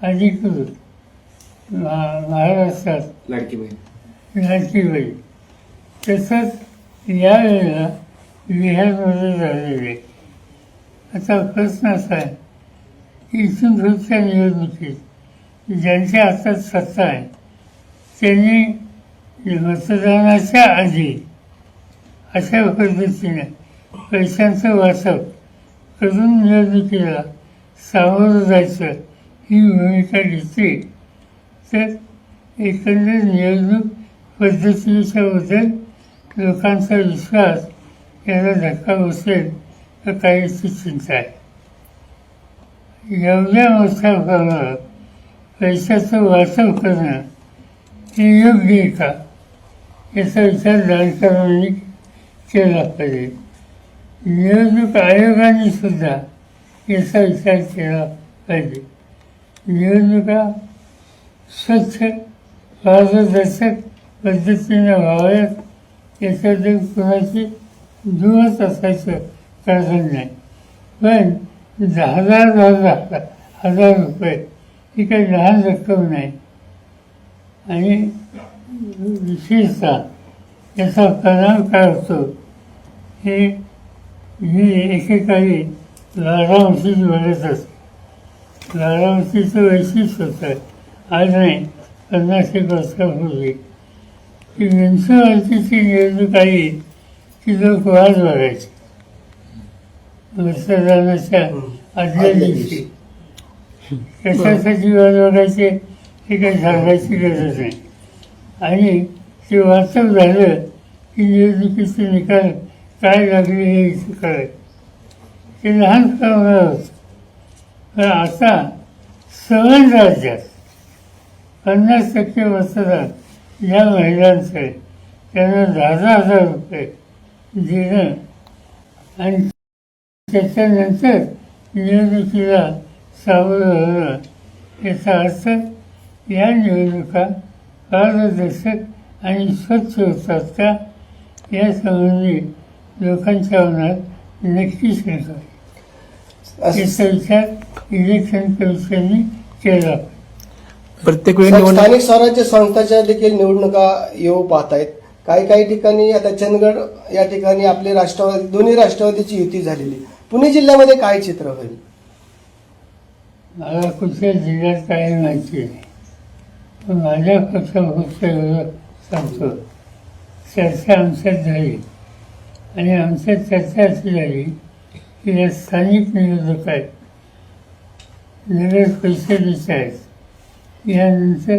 अधिकृत महा- महाराष्ट्रात लाडकी बहीण. लाडकी बहीण. तसंच यावेळेला बिहारमध्ये झालेले आता प्रश्न असा आहे की इथून पुढच्या निवडणुकीत ज्यांच्या हातात सत्ता आहे त्यांनी मतदानाच्या आधी अशा पद्धतीने पैशांचं वाटप करून निवडणुकीला सामोरं जायचं ही भूमिका घेते तर एकंदर निवडणूक पद्धतीच्या बद्दल लोकांचा विश्वास याला धक्का बसेल तर काहीची चिंता आहे. एवढ्या मोठ्या प्रमाणात पैशाचं वाटप करणं हे योग्य आहे का? याचा विचार जाणकारांनी केला पाहिजे. निवडणूक आयोगाने सुद्धा याचा विचार केला पाहिजे. निवडणुका स्वच्छ पारदर्शक पद्धतीने व्हाव्यात याच्याबद्दल कुणाची दुमत असायचं कारण नाही. पण दहा हजार हजार हजार रुपये ही काही लहान रक्कम नाही. आणि विशेषतः याचा परिणाम काय होतो? हे मी एकेकाळी लाडांशीच बोलत असतो. लाडांशीचं वैशिष्ट्य होतं. आज नाही पन्नास एक वर्षापूर्वी. की म्युन्सिपाल्टीची निवडणूक आली की लोक वाद बघायचे मतदानाच्या आदल्या दिवशी. कशासाठी वाद बघायचे हे काही सांगायची गरज नाही. आणि ते वास्तव झालं की निवडणुकीचे निकाल काय लागले हे कळायचं ते लहान प्रमाणात होतं तर आता सवन राज्यात पन्नास टक्के मतदान या महिलांचे त्यांना दहा दहा हजार रुपये देणं आणि त्याच्यानंतर निवडणुकीला सामोरं होणं याचा अर्थ या निवडणुका पारदर्शक आणि स्वच्छ होतात का? यासंबंधी लोकांच्या मनात नक्की शंका याचा विचार इलेक्शन कमिशनने केला. पाहिजे. प्रत्येक वेळी निवडणूक स्थानिक स्वराज्य संस्थाच्या देखील निवडणुका येऊ पाहत आहेत काही काही ठिकाणी आता चंदगड या ठिकाणी आपले राष्ट्रवादी दोन्ही राष्ट्रवादीची युती झालेली. पुणे जिल्ह्यामध्ये काय चित्र होईल? मला कुठल्या जिल्ह्यात काही माहिती नाही. पण माझ्या पक्षाभक्त सांगतो. चर्चा आमच्यात झाली. आणि आमच्यात चर्चा अशी झाली की या स्थानिक निवडणूक आहेत. नगर परिषदेच्या आहेत यानंतर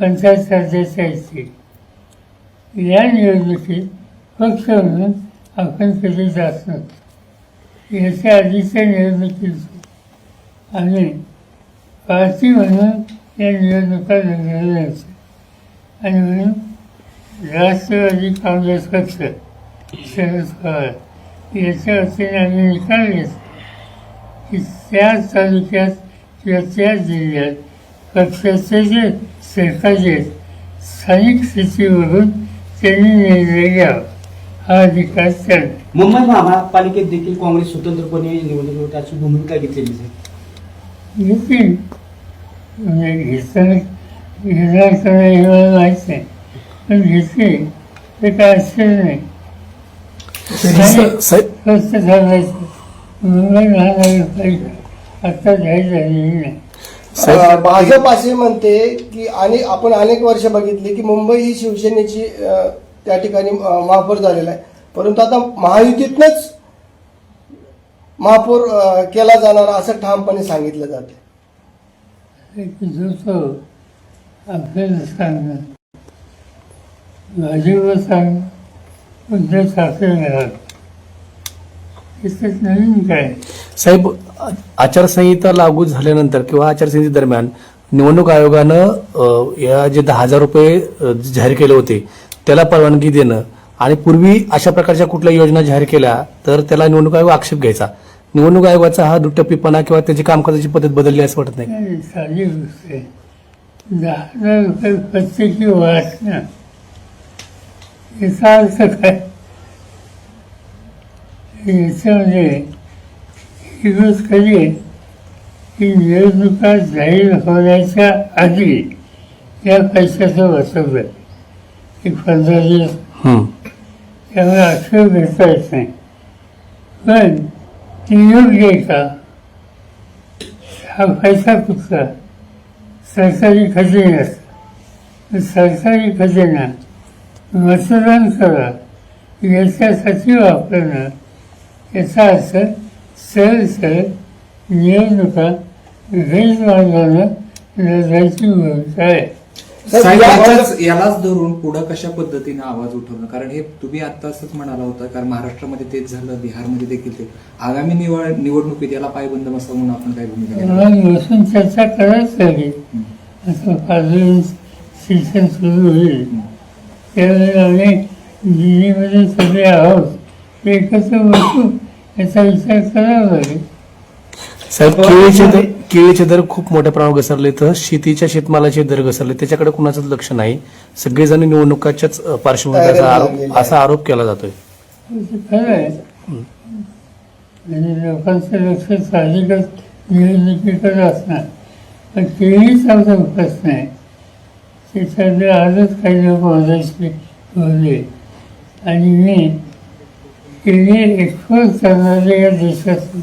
पंचायत राज्याच्या आहेत या निवडणुकीत पक्ष म्हणून आपण कधी जात नव्हतो. याच्या आधीच्या निवडणुकीत आम्ही पार्टी म्हणून या निवडणुका लढवल्या होत्या आणि म्हणून राष्ट्रवादी काँग्रेस पक्ष शरद पवार. याच्या वतीने आम्ही निकाल घेतला की त्या तालुक्यात किंवा त्या जिल्ह्यात पक्षाचे जे सरकारी आहेत स्थानिक स्थितीवरून त्यांनी निर्णय घ्यावा हा अधिकार त्यांना मुंबई महापालिकेत देखील काँग्रेस स्वतंत्रपणे निवडणुकीची भूमिका घेतलेली आहे. येतील म्हणजे घेताना घेणार का नाही हे मला माहीत नाही. पण घेतली ते काय असेल नाही. स्वस्त आता जाहीर झालेली नाही अं, भाजप असे म्हणते की आणि आपण अनेक वर्ष बघितली की मुंबई ही शिवसेनेची अं, त्या ठिकाणी अं, महापौर झालेला आहे. परंतु आता महायुतीतनंच महापौर अं, केला जाणार असं ठामपणे सांगितलं जाते. आपल्याला सांगणं भाजप सांगणं उद्धव ठाकरे घरात नवीन काय साहेब आचारसंहिता लागू झाल्यानंतर किंवा आचारसंहिते दरम्यान निवडणूक आयोगानं या जे दहा हजार रुपये जाहीर केले होते त्याला परवानगी देणं आणि पूर्वी अशा प्रकारच्या कुठल्या योजना जाहीर केल्या तर त्याला निवडणूक आयोग आक्षेप घ्यायचा. निवडणूक आयोगाचा हा दुटप्पीपणा किंवा त्याची कामकाजाची पद्धत बदलली असं वाटत नाही. नाही, साधी गोष्ट आहे. दहा हजार रुपये प्रत्येकी वाचणं. याचा अर्थ काय याच्यामध्ये ही. गोष्ट कधी आहे की निवडणुका जाहीर होण्याच्या आधी या पैशाचं वसवलं एक पंधरा दिवस त्यामुळे आक्षेप घेता येत नाही पण ती योग्य आहे का हा पैसा कुठला? सरकारी खजिन्यात सरकारी खजिना. मतदान करा. याच्यासाठी वापरणं याचा अर्थ सरळ सरळ निवडणुका गैरमार्गानं लढायची भूमिका आहे. साहेब, यालाच धरून पुढं कशा पद्धतीने आवाज उठवणं कारण हे तुम्ही आता असंच म्हणाला होता कारण महाराष्ट्रामध्ये तेच झालं बिहारमध्ये देखील ते. आगामी निवड निवडणुकीत याला पायबंद बसावं म्हणून आपण काय भूमिका घेणार? बसून चर्चा करायच लागेल असं शिक्षण सुरू होईल. त्यावेळेला आम्ही दिल्लीमध्ये सगळे आहोत एकत्र बसू याचा विचार करावा लागेल. साहेब केळीचे दर केळीचे दर खूप मोठ्या प्रमाणावर घसरले. तर शेतीच्या शेतमालाचे दर घसरले. त्याच्याकडे कुणाचंच लक्ष नाही. सगळेजण निवडणुकाच्याच पार्श्वभूमीवर आरोप. असा आरोप केला जातोय. ते खरं आहे. लोकांचं लक्ष साहजिकच निवडणुकीकडे असणार. पण केळीच आमचा प्रश्न आहे. त्याच्याकडे आजच काही लोक माझ्याशी बोलले. आणि मी केळी एक्सपोज करणारे या देशातून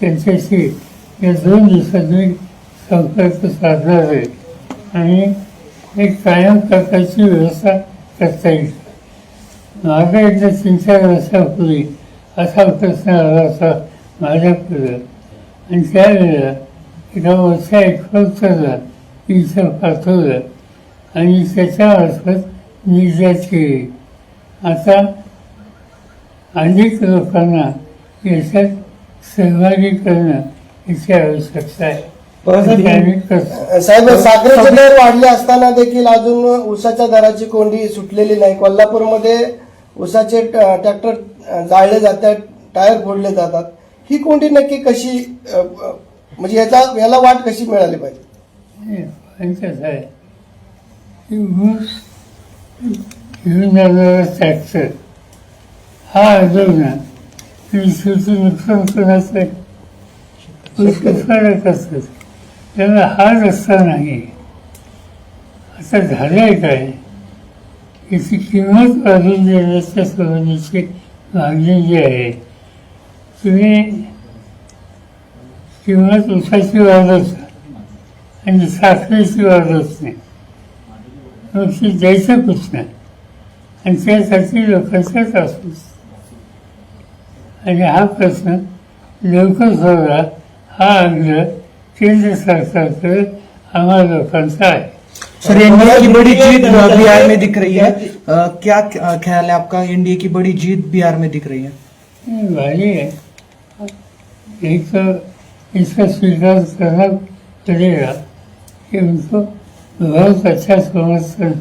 त्यांच्याशी या दोन दिवसात मी संपर्क साधणार आहे आणि एक कायम प्रकारची व्यवस्था करता येईल. माझा एकदा तीन चार वर्षापूर्वी असा प्रश्न आला होता माझ्यापुढं आणि त्यावेळेला एका वर्षा मोठ्या एक्सपोर्टरला इथं पाठवलं. आणि त्याच्यामार्फत निर्यात केली आता अनेक लोकांना याच्यात सहभागी करणं याची आवश्यकता आहे. साहेब साखरेचे दर वाढले असताना देखील अजून ऊसाच्या दराची कोंडी सुटलेली नाही. कोल्हापूरमध्ये ऊसाचे ट- ट्रॅक्टर जाळले जातात टायर फोडले जातात. ही कोंडी नक्की कशी म्हणजे याचा याला वाट कशी मिळाली पाहिजे पंचायत आहे की ऊस घेऊन जाणारा ट्रॅक्टर हा अडवणं कृषीचं नुकसान कोणाचं आहे ऊस फरक असतो त्याला हा. रस्ता नाही आता आहे काय याची किंमत वाढून देण्याच्या संबंधीची मागणी जी आहे तुम्ही किंमत उसाची वाढवता आणि साखरेची वाढवत नाही ती द्यायचं कुठनं आणि त्यासाठी लोकांचाच असतो आणि हा प्रश्न। लवकर सोडवा हा आग्रह केंद्र सरकारकडे आम्हा लोकांचा आहे सर एनडीए की बड़ी जीत बिहार में दिख रही है। अ, क्या ख्याल है आपका? एनडीए की बड़ी जीत बिहार में दिख रही है। भारी है। एक तो इसका स्वीकार करना पड़ेगा कि उनको बहुत अच्छा समर्थन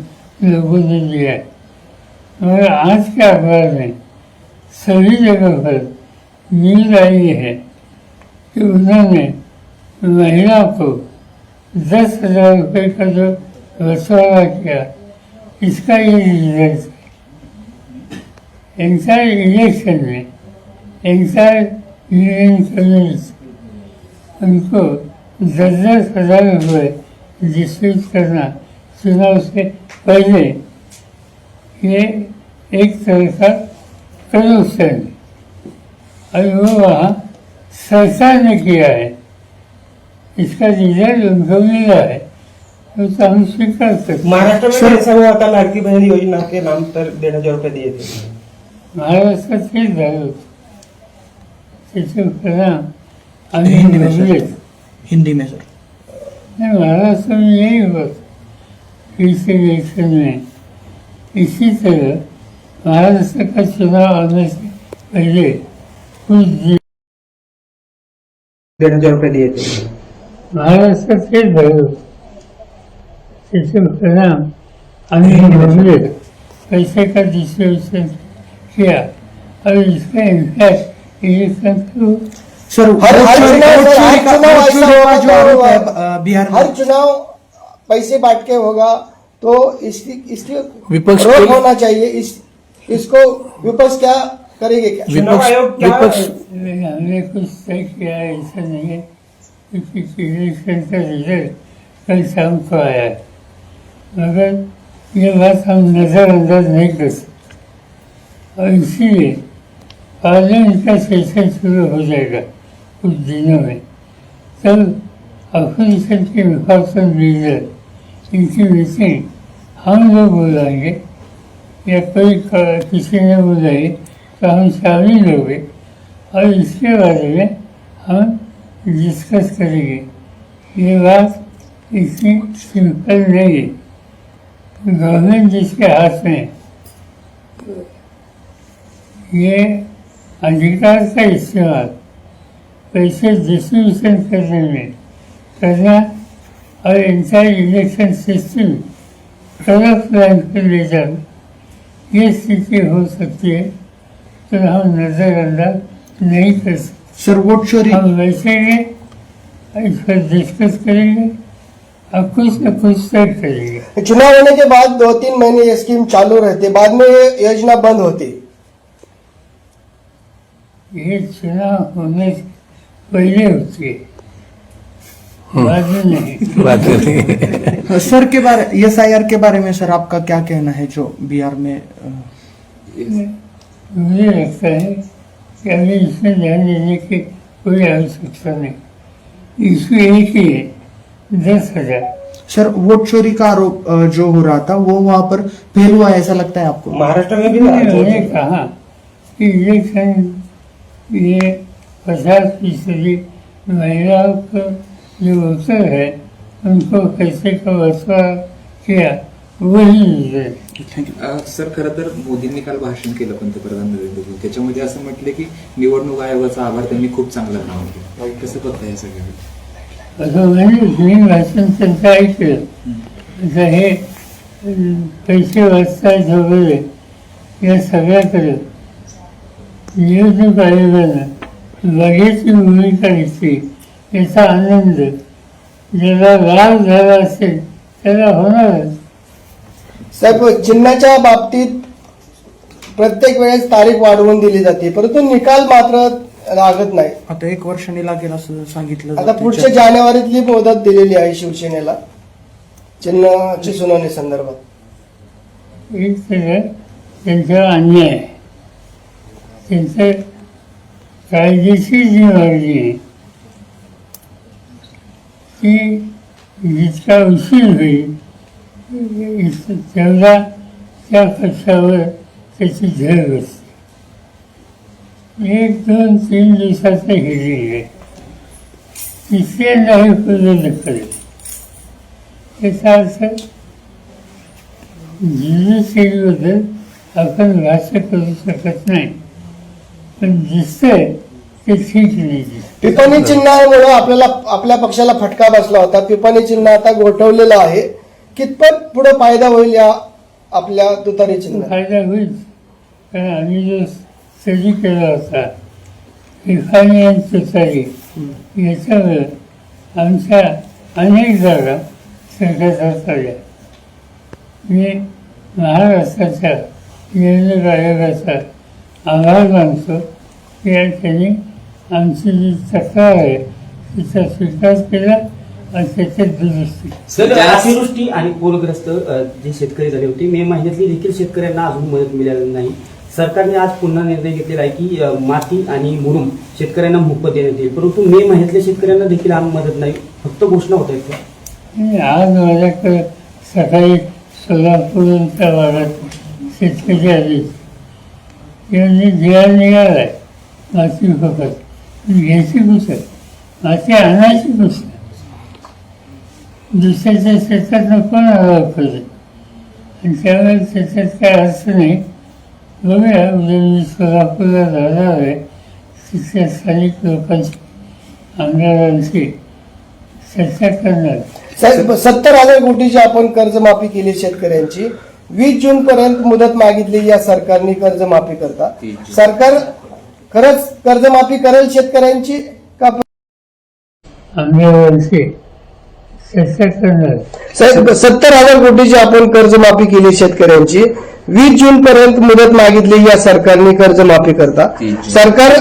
लोगों ने है। मगर आज के अखबार में सभी जगह पर न्यूज़ आई है कि उन्होंने महिला को दस हज़ार रुपये का जो बछवाड़ा किया, इसका ये रिज़ल्ट एंटायर इलेक्शन में एंटायर यूनियन कम्युनिस्ट उनको दस दस हज़ार रुपये डिस्ट्रीब्यूट करना चुनाव से पहले ये एक तरह का है और वो वहाँ सरकार ने किया है इसका रिजल्ट उनको मिला है तो, तो हम स्वीकार करते। महाराष्ट्र में ऐसा हुआ था लाड़की बहन योजना के नाम पर डेढ़ हजार रुपए दिए थे. महाराष्ट्रात तेच झालं. होतं त्याचे परिणाम आम्ही हिंदी में हिंदी में सर. नहीं महाराष्ट्र में यही हुआ था इस इलेक्शन में इसी तरह महाराष्ट्र का चुनाव आने से पहले कुछ डेढ़ हजार दिए थे महाराष्ट्रात तेच झालं होतं त्याचे परिणाम पैसे का डिस्ट्रीब्यूशन किया और इसका इम्पैक्ट इलेक्शन को सर हर हर चुनाव बिहार हर चुनाव पैसे बांट के होगा तो इसकी इसकी विपक्ष रोक होना चाहिए। इस इसको विपक्ष क्या करेंगे क्या? चुनाव विपक्ष आयोग विपक्ष हमने कुछ तय किया है ऐसा नहीं है। कि इलेक्शन का रिज़ल्ट कल शाम को आया है। मगर ये बात हम नज़रअंदाज नहीं कर सकते। और इसीलिए पार्लियामेंट का सेशन शुरू हो जाएगा। कुछ दिनों में तब अपोजिशन के मुखासन लीडर इनकी मीटिंग हम लोग बुलाएँगे। या कोई किसी ने बुलाई तो हम शामिल होंगे। और इसके बारे में हम डिस्कस करेंगे। ये बात इतनी सिंपल नहीं है। गवर्नमेंट जिसके हाथ में है, ये अधिकार का इस्तेमाल पैसे डिस्ट्रीब्यूशन करने में। करना और entire election system corrupt line पर ले जाना ये स्थिति हो सकती है तो हम नज़रअंदाज नहीं कर सकते। सर वोट चोरी हम बैठेंगे इस पर डिस्कस करेंगे और कुछ न कुछ तय करेंगे। चुनाव होने के बाद दो तीन महीने ये स्कीम चालू रहती है बाद में ये योजना बंद होती। ये चुनाव होने से पहले होती है बाद में नहीं। बात करें सर के बारे एस आई आर के बारे में सर आपका क्या कहना है जो बिहार में अ, मुझे लगता है कि अभी इसमें ध्यान देने की कोई आवश्यकता नहीं। एक ही है दस हज़ार। सर वोट चोरी का आरोप अ, जो हो रहा था वो वहाँ पर फेल हुआ है ऐसा लगता है आपको? महाराष्ट्र में भी उन्होंने कहा कि इलेक्शन ये पचास फीसदी महिलाओं को जो अवसर है उनको कैसे का वसवा किया वही सर खरं तर मोदींनी काल भाषण केलं पंतप्रधान नरेंद्र मोदी. त्याच्यामध्ये असं म्हटले की निवडणूक आयोगाचा आभार त्यांनी खूप चांगला काम केलं कसं बघताय हे सगळं असं म्हणजे मी भाषण त्यांचं ऐकलं. आता हे पैसे वाचतायत वगैरे या सगळ्याकडे निवडणूक आयोगानं बघ्याची भूमिका घेतली याचा आनंद. ज्याला लाभ झाला असेल त्याला होणारच. साहेब चिन्हाच्या बाबतीत प्रत्येक वेळेस तारीख वाढवून दिली जाते परंतु निकाल मात्र लागत नाही. आता एक वर्षाने लागेल असं सांगितलं आता. पुढच्या जानेवारीतली मुदत दिलेली आहे शिवसेनेला चिन्हाची सुनावणी संदर्भात. एक त्यांच्यावर अन्याय. आहे त्यांचं कायदेशीर जी मागणी आहे ती जितका उशीर होईल तेवढा त्या पक्षावर त्याची झळ बसते. एक दोन तीन दिवसाचं हिरिंग आहे. तिसरे नाही पूर्ण करेल त्याचा अर्थ जीवनशैलीबद्दल आपण भाष्य करू शकत नाही. पण दिसतंय पिपाणी चिन्हामुळे आपल्याला आपल्या पक्षाला फटका बसला होता. पिपाणी चिन्ह आता गोठवलेलं आहे. कितपत पुढे फायदा होईल या आपल्या तुतारी चिन्ह? फायदा होईल. कारण आम्ही जो स्टडी केला होता रिफायनी आणि तुतारी याच्यावर आमच्या अनेक जागा सरकारच्या आल्या मी महाराष्ट्राच्या निवडणूक आयोगाचा आभार मानतो की या त्यांनी आमची जी तक्रार आहे तिचा स्वीकार केला आणि त्याच्यात दुरुस्ती केली. सर अतिवृष्टी आणि पूरग्रस्त अ, जे शेतकरी झाले होते मे महिन्यातली देखील शेतकऱ्यांना अजून मदत मिळाली नाही. सरकारने आज पुन्हा निर्णय घेतलेला आहे की अ, माती आणि मुरुम शेतकऱ्यांना मोफत देण्यात येईल. परंतु मे महिन्यातल्या शेतकऱ्यांना देखील आज मदत नाही. फक्त घोषणा होत आहेत आणि आज माझ्याकडे सकाळी सोलापूरच्या भागात शेतकरी आले. त्यांनी जिया निघालाय माती फकत घ्यायची कुठं माती आणायची कुठं दुसऱ्याच्या शेतात नको ना पाहिजे? आणि त्यामुळे त्याच्यात काय अर्थ नाही बघूया. उद्या मी सोलापूरला जाणार आहे. तिथल्या स्थानिक लोकांची आमदारांची चर्चा करणार. साहेब सत्तर हजार कोटीची आपण कर्जमाफी केली शेतकऱ्यांची. वीस जून पर्यंत मुदत मागितली या सरकारने कर्जमाफी करता. सरकार खरंच कर्जमाफी करेल शेतकऱ्यांची का साहेब सत्तर हजार कोटीची आपण कर्जमाफी केली शेतकऱ्यांची. वीस जून पर्यंत मुदत मागितली या सरकारने कर्जमाफी करता. सरकार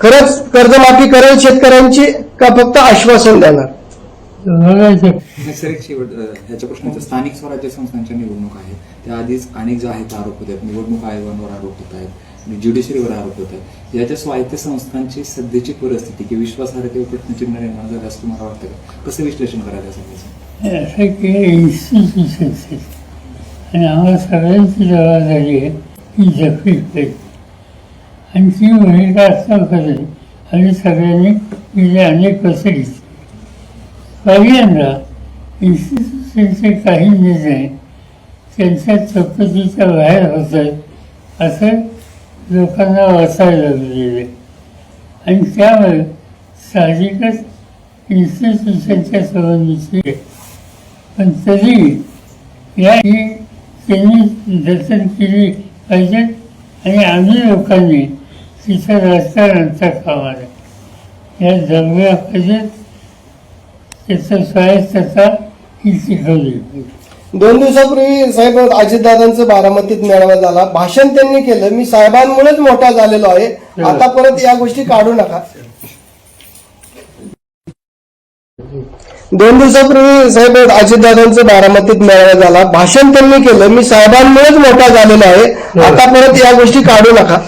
खरंच कर्जमाफी करेल शेतकऱ्यांची का फक्त आश्वासन देणार? ह्याच्या प्रश्नाचं स्थानिक स्वराज्य संस्थांच्या निवडणूक आहेत. त्या आधीच अनेक जे आहेत आरोप होत आहेत निवडणूक आयोगांवर आरोप होत आहेत. ज्युडिशरीवर आरोप होत आहेत याच्या स्वायत्त संस्थांची सध्याची परिस्थिती की विश्वासार्ह किंवा प्रश्नचिन्ह निर्माण झालं असं तुम्हाला वाटतं का? कसं विश्लेषण करायचं सगळ्याचं असं की इन्स्टिट्यूशन्स आहेत आणि आम्हाला सगळ्यांची जबाबदारी आहे की जखमी पाहिजे आणि ती भूमिका असं करेल आणि सगळ्यांनी गेले अनेक वर्ष घेतली पहिल्यांदा इन्स्टिट्यूशनचे काही निर्णय त्यांच्या चौकशीच्या बाहेर होत आहेत असं लोकांना वाचायला लागलेलं आणि त्यामुळे साहजिकच इन्स्टिट्यूशनच्या संबंधीची पण तरी या ही त्यांनी दर्शन केली पाहिजेत आणि आम्ही लोकांनी तिथं राजकारणाचा कामा नये. या जगल्या पाहिजेत त्याचं स्वायत्तता ही शिकवली. पाहिजे दोन दिवसापूर्वी साहेब अजितदादांचं बारामतीत मेळावा झाला. भाषण त्यांनी केलं. मी साहेबांमुळेच मोठा झालेलो आहे. आता परत या गोष्टी काढू नका. दोन दिवसापूर्वी साहेब अजितदादांचं बारामतीत मेळावा झाला. भाषण त्यांनी केलं. मी साहेबांमुळेच मोठा झालेलो आहे. आता परत या गोष्टी काढू नका.